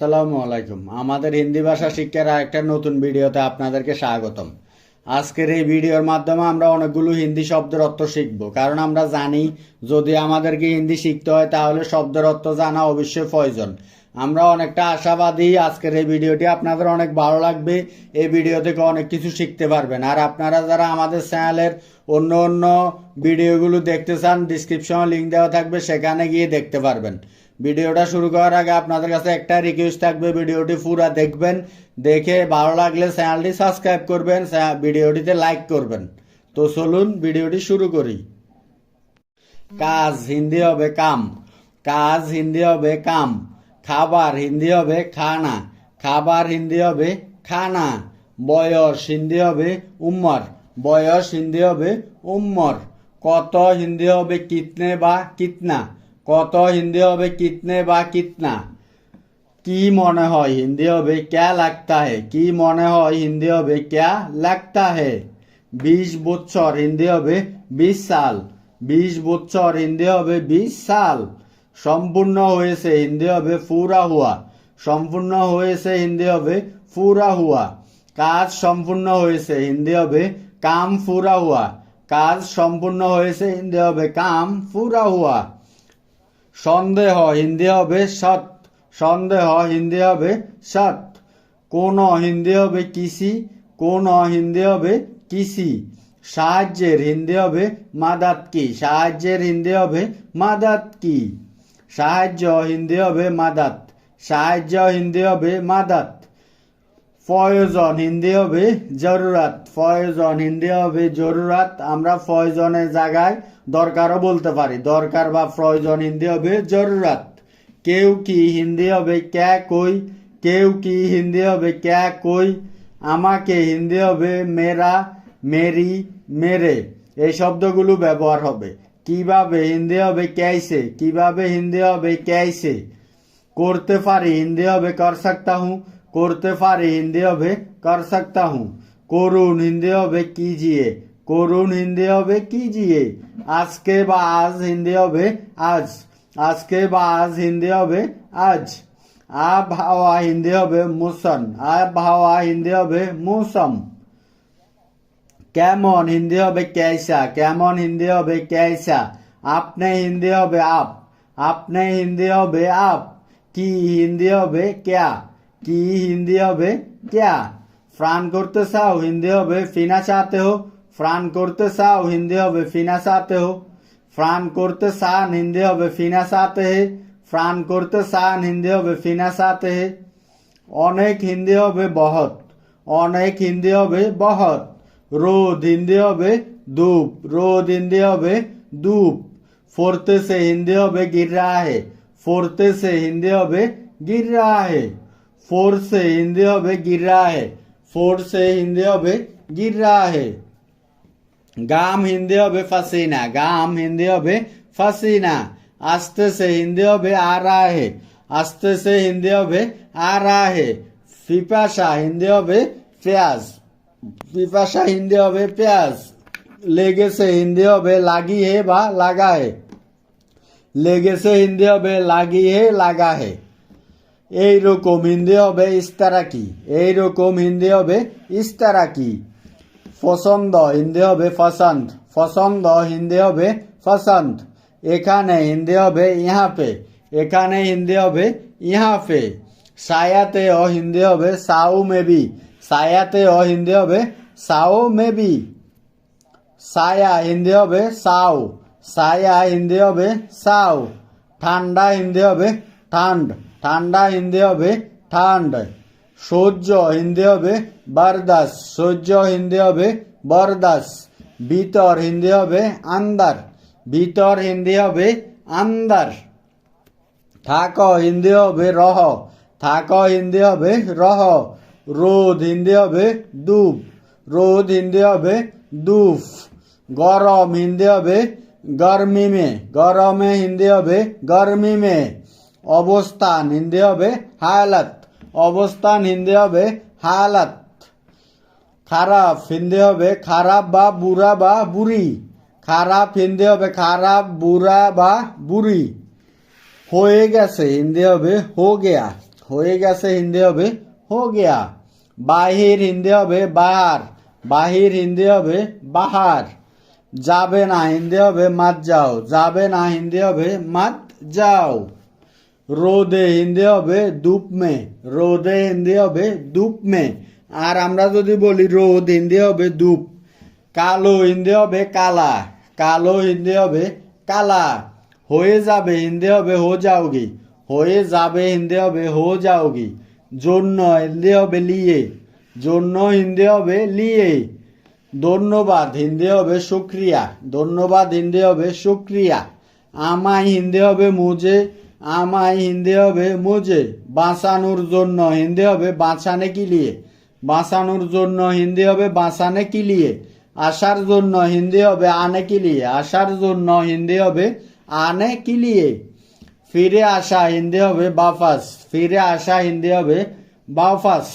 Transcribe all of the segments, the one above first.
আসসালামু আলাইকুম। আমাদের হিন্দি ভাষা শিক্ষার একটা নতুন ভিডিওতে আপনাদেরকে স্বাগতম। আজকের এই ভিডিওর মাধ্যমে আমরা অনেকগুলো হিন্দি শব্দের অর্থ শিখব। কারণ আমরা জানি, যদি আমাদেরকে হিন্দি শিখতে হয়, তাহলে শব্দের অর্থ জানা অবশ্যই প্রয়োজন। আমরা অনেকটা আশাবাদী আজকের এই ভিডিওটি। আপনাদের অনেক ভালো লাগবে। এই ভিডিও থেকে অনেক কিছু শিখতে পারবেন। আর আপনারা যারা আমাদের চ্যানেলের অন্য অন্য ভিডিওগুলো দেখতে চান ডিসক্রিপশনে লিঙ্ক দেওয়া থাকবে, সেখানে গিয়ে দেখতে পারবেন। ভিডিওটা শুরু করার আগে আপনাদের কাছে একটা রিকোয়েস্ট থাকবে, ভিডিওটি পুরো দেখবেন, দেখে ভালো লাগলে চ্যানেলটি সাবস্ক্রাইব করবেন ভিডিওটিতে লাইক করবেন। তো চলুন ভিডিওটি শুরু করি। কাজ হিন্দি হবে কাম, কাজ হিন্দি হবে কাম, খাবার হিন্দি হবে খানা, খাবার হিন্দি হবে খানা, বয়স হিন্দি হবে উম্মর, বয়স হিন্দি হবে উম্মর, কত হিন্দি হবে কিতনে বা কিতনা কত হিন্দি হবে, কিতনে বা কিতনা? কি মনে হয় হিন্দি হবে, ক্যা লাগতা হে? কি মনে হয় হিন্দি হবে, ক্যা লাগতা হে? বিশ বছর হিন্দি হবে বিশ সাল। বিশ বছর হিন্দি হবে বিশ সাল। সম্পূর্ণ হয়েছে হিন্দি হবে ফুরা হুয়া। সম্পূর্ণ হয়েছে হিন্দি হবে ফুরা হুয়া। কাজ সম্পূর্ণ হয়েছে হিন্দি হবে কাম ফুরা হুয়া। কাজ সম্পূর্ণ হয়েছে হিন্দি হবে কাম ফুরা হুয়া। সন্দেহ হিন্দি হবে সৎ। সন্দেহ হিন্দি হবে সৎ। কোন হিন্দি হবে কিসি? কোন হিন্দি হবে কিসি? সাহায্যের হিন্দি হবে মাদাত কি? সাহায্যের হিন্দি হবে মাদাত কি? সাহায্য হিন্দি হবে মাদাত। সাহায্য হিন্দি হবে মাদাত। ফয়জন হিন্দি হবে জরুরাত। ফয়জন হিন্দি হবে জরুরাত। আমরা ফয়জনের জায়গায় দরকারও বলতে পারি। দরকার বা প্রয়োজন হিন্দি হবে জরুরাত। কেউ কি হিন্দি হবে ক্যা কই? কেউ কি হিন্দি হবে ক্যা কই? আমাকে হিন্দি হবে মেরা, মেরি, মেরে। এই শব্দগুলো ব্যবহার হবে। কীভাবে হিন্দি হবে ক্যাইসে? কীভাবে হিন্দি হবে ক্যাইসে? করতে পারি। হিন্দি হবে কর সকতা হুঁ। कोर्तेफारी हिंदी अभे कर सकता हूँ कोरुन हिंदी अभय कीजिए कोरुन हिंदी अभय कीजिए आज के बाज हिंदी अभय आज आज के बाज हिंदी अभय आज आ भावा हिंदी अभय मौसम आ भावा हिंदी अभय मौसम कैमन हिंदी अभय कैसा कैमन हिंदी अभय कैसा आपने हिंदी अभय आप आपने हिंदी अभय आप की हिंदी अभय क्या কি হিন্দি হবে ক্যা ফ্রান করতে চাও হিন্দি হবে ফিনা চাতে হো ফ্রান করতে চাও হিন্দি হবে ফিনা চাতে হো ফ্রান করতে চান হিন্দি হবে ফিনা চাতে হে ফ্রান করতে চান হিন্দি হবে ফিনা চাতে হে অনেক হিন্দি হবে বহত অনেক হিন্দি হবে বহত রোদ হিন্দি হবে ধূপ রোদ হিন্দি হবে ধূপ ফোরতে সে হিন্দি হবে गिर रहा है ফোরতে সে হিন্দি হবে गिर रहा है ফোর সে হিন্দি হবে গির্রা হে ফোর সে হিন্দি হবে গির্রা হে গাম হিন্দি হবে ফাসিনা গাম হিন্দি হবে ফাসিনা আস্তে সে হিন্দি হবে আরা হে আস্তে সে হিন্দি হবে আরা হে পিপাসা হিন্দি হবে পেঁয়াজ পিপাসা হিন্দি হবে পেঁয়াজ লেগেছে হিন্দি হবে লাগি হে বা লাগা হে লেগেছে হিন্দি হবে লাগি হে লাগা হে এইরকম হিন্দি হবে ইস্তারা কি এইরকম হিন্দি হবে ইস্তারা কি পছন্দ হিন্দি হবে পছন্দ পছন্দ হিন্দি হবে পছন্দ এখানে হিন্দি হবে ইহা পে এখানে হিন্দি হবে ইহা পে সায়াতে ও হিন্দি হবে সাউ মেবি সায়াতে ও হিন্দি হবে সাও মেবি সায়া হিন্দি হবে সাও সায়া হিন্দি হবে সাও ঠান্ডা হিন্দি হবে ঠান্ড ঠান্ডা হিন্দি হবে ঠান্ড সহ্য হিন্দি হবে বরদাস সহ্য হিন্দি হবে বরদাস ভিতর হিন্দি হবে আন্দার ভিতর হিন্দি হবে আন্দার থাক হিন্দি হবে রহ থাক হিন্দি হবে রহ রোদ হিন্দি হবে দুব রোদ হিন্দি হবে দুফ গরম হিন্দি হবে গরমি মে গরমে হিন্দি হবে গরমি মে অবস্থান হিন্দি হবে হায়ালাত অবস্থান হিন্দি হবে হায়ালাত খারাপ হিন্দি হবে খারাপ বা বুড়া বা বুড়ি খারাপ হিন্দি হবে খারাপ বুড়া বা বুড়ি হয়ে গেছে হিন্দি হবে হো গেয়া হয়ে গেছে হিন্দি হবে হো গিয়া বাহির হিন্দি হবে বাহার বাহির হিন্দি হবে বাহার যাবে না হিন্দি হবে মাত যাও যাবে না হিন্দি হবে মাত যাও রোদে হিন্দি হবে দুপ মে রোদে হিন্দি হবে দুপ মে আর আমরা যদি বলি রোদ হিন্দি হবে দুপ কালো হিন্দি হবে কালা কালো হিন্দি হবে কালা হয়ে যাবে হিন্দি হবে হো যাওগি হয়ে যাবে হিন্দি হবে হো যাওগি জন্য হিন্দি হবে লিয়ে জন্য হিন্দি হবে লিয়ে ধন্যবাদ হিন্দি হবে শুক্রিয়া ধন্যবাদ হিন্দি হবে শুক্রিয়া আমায় হিন্দি হবে মুজে আমায় হিন্দি হবে মুজে বাঁচানোর জন্য হিন্দি হবে বাঁচানে কি লিয়ে বাঁচানোর জন্য হিন্দি হবে বাঁচানে কি লিয়ে আসার জন্য হিন্দি হবে আনে কি লিয়ে আসার জন্য হিন্দি হবে আনে কি লিয়ে ফিরে আসা হিন্দি হবে বাফাস ফিরে আসা হিন্দি হবে বাফাস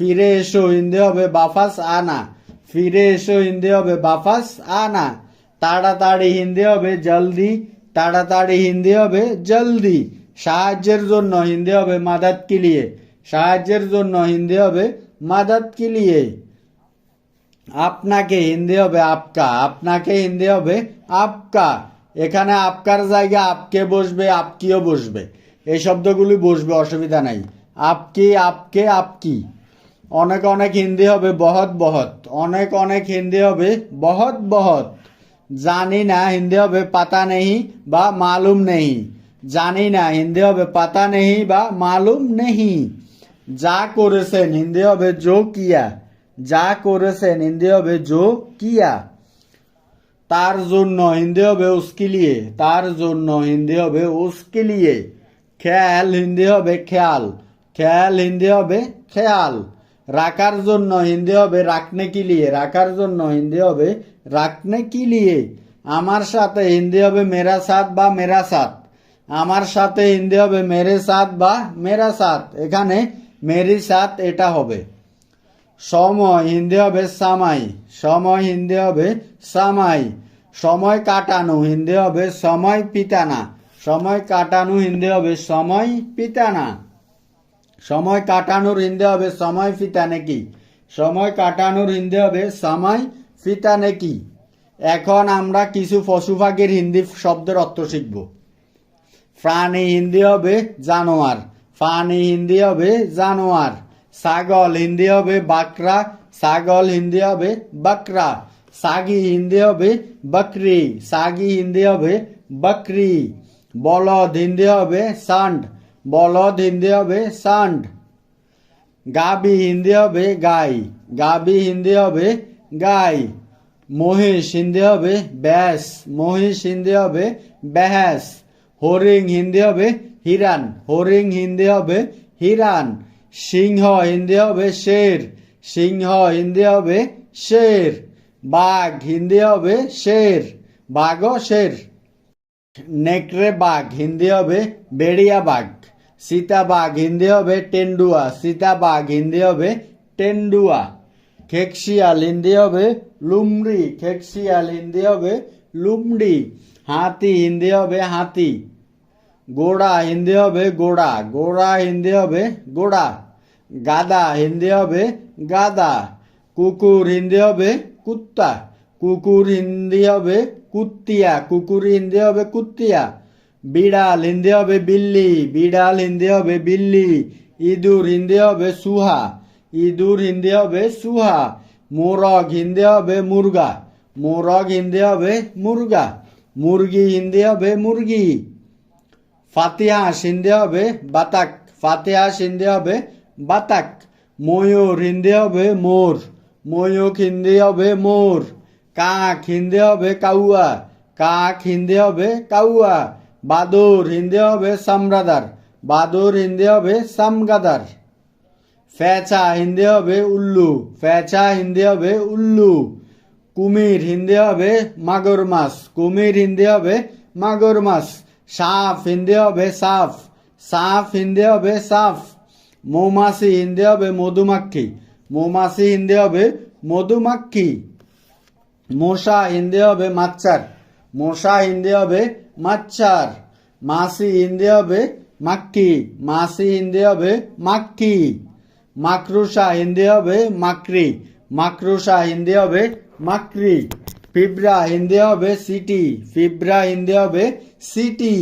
ফিরে এসো হিন্দি হবে বাফাস আনা ফিরে এসো হিন্দি হবে বাফাস আনা তাড়াতাড়ি হিন্দি হবে জলদি তাড়াতাড়ি হিন্দি হবে, জলদি। সাহায্যের জন্য হিন্দি হবে মাদাত কি লিয়ে সাহায্যের জন্য হিন্দি হবে মাদাত কি লিয়ে আপনাকে হিন্দি হবে আপকা। আপনাকে হিন্দি হবে আপকা। এখানে আপকার জায়গা আপকে বসবে, আপকিও বসবে। এই শব্দগুলি বসবে, অসুবিধা নাই। আপকি, আপকে, আপকি। অনেক অনেক হিন্দি হবে বহৎ বহৎ অনেক অনেক হিন্দি হবে বহৎ বহত। জানি না হিন্দি হবে পাতা নেই বা মালুম নেই জানি না হিন্দি হবে পাতা নেই বা মালুম নেই যা করেছেন হিন্দি হবে জো কিয়া যা করেছেন হিন্দি হবে জো কিয়া তার জন্য হিন্দি হবে উসকে লিয়ে তার জন্য হিন্দি হবে উসকে লিয়ে খেয়াল হিন্দি হবে খেয়াল খেয়াল হিন্দি হবে খেয়াল রাখার জন্য হিন্দি হবে রাখনে কি লিয়ে? রাখার জন্য হিন্দি হবে রাখনে কি লিয়ে? আমার সাথে হিন্দি হবে মেরা সাথ বা মেরা সাথ। আমার সাথে হিন্দি হবে মেরে সাথ বা মেরা সাথ। এখানে মেরি সাথ এটা হবে। সময় হিন্দি হবে সামাই। সময় হিন্দি হবে সামাই। সময় কাটানো হিন্দি হবে সময় পিতানা সময় কাটানো হিন্দি হবে সময় পিতানা সময় কাটানোর হিন্দি হবে সময় ফিতা নাকি। সময় কাটানোর হিন্দি হবে সময় ফিতা নাকি। এখন আমরা কিছু পশু পাখির হিন্দি শব্দের অর্থ শিখব। প্রাণী হিন্দি হবে জানোয়ার প্রাণী হিন্দি হবে জানোয়ার, ছাগল হিন্দি হবে বাকরা, ছাগল হিন্দি হবে বাকরা, সাগি হিন্দি হবে বকরি, সাগি হিন্দি হবে বকরি, বলদ হিন্দি হবে সান্ড বলদ হিন্দি হবে সান্ড গাবি হিন্দি হবে গাই গাবি হিন্দি হবে গাই মহিষ হিন্দি হবে ব্যাস মহিষ হিন্দি হবে ব্যাস হরিং হিন্দি হবে হিরান হরিং হিন্দি হবে হিরান সিংহ হিন্দি হবে শের সিংহ হিন্দি হবে শের বাঘ হিন্দি হবে শের বাঘ শের নেকড়ে বাঘ হিন্দি হবে বেড়িয়া বাঘ সীতা বাঘ হিন্দি হবে টেন্ডুয়া সীতা বাঘ হিন্দি হবে টেন্ডুয়া খেকশিয়াল হিন্দি হবে লুমড়ি খেকশিয়াল হিন্দি হবে লুমড়ি হাতি হিন্দি হবে হাতি গোড়া হিন্দি হবে গোড়া গোড়া হিন্দি হবে গোড়া গাদা হিন্দি হবে গাদা কুকুর হিন্দি হবে কুত্তা কুকুর হিন্দি হবে কুত্তিয়া কুকুর হিন্দি হবে কুত্তিয়া বিড়াল হিন্দি হবে বিল্লি বিড়াল হিন্দি হবে বিল্লি ইঁদুর হিন্দি হবে সুহা ইঁদুর হিন্দি হবে সুহা মোরগ হিন্দি হবে মুরগা মোরগ হিন্দি হবে মুরগা মুরগি হিন্দি হবে মুরগি ফাতিহাস হিন্দি হবে বাতাক ফাতিহাস হিন্দি হবে বাতাক ময়ূর হিন্দি হবে মোর ময়ূক হিন্দি হবে মোর কাক হিন্দি হবে কাউয়া কাক হিন্দি হবে কাউয়া বাদুর হিন্দি হবে সামরাদার বাদুর হিন্দি হবে সামগাদার ফেচা হিন্দি হবে উল্লু ফেচা হিন্দি হবে উল্লু কুমির হিন্দি হবে মাগুর মাছ কুমির হিন্দি হবে মাগুর মাছ সাপ হিন্দি হবে সাফ সাপ হিন্দি হবে সাফ মৌমাছি হিন্দি হবে মধুমাক্ষী মৌমাছি হিন্দি হবে মধুমাক্ষী মশা হিন্দি হবে মাচ্চার মশা হিন্দি হবে মাচ্ছার, মাসি হিন্দি হবে মাক্কি, মাসি হিন্দি হবে মাক্কি মাকরুষা হিন্দি হবে মাকরি মাকরুষা হিন্দি হবে মাকরি, ফিব্রা হিন্দি হবে সিটি, ফিব্রা হিন্দি হবে সিটি।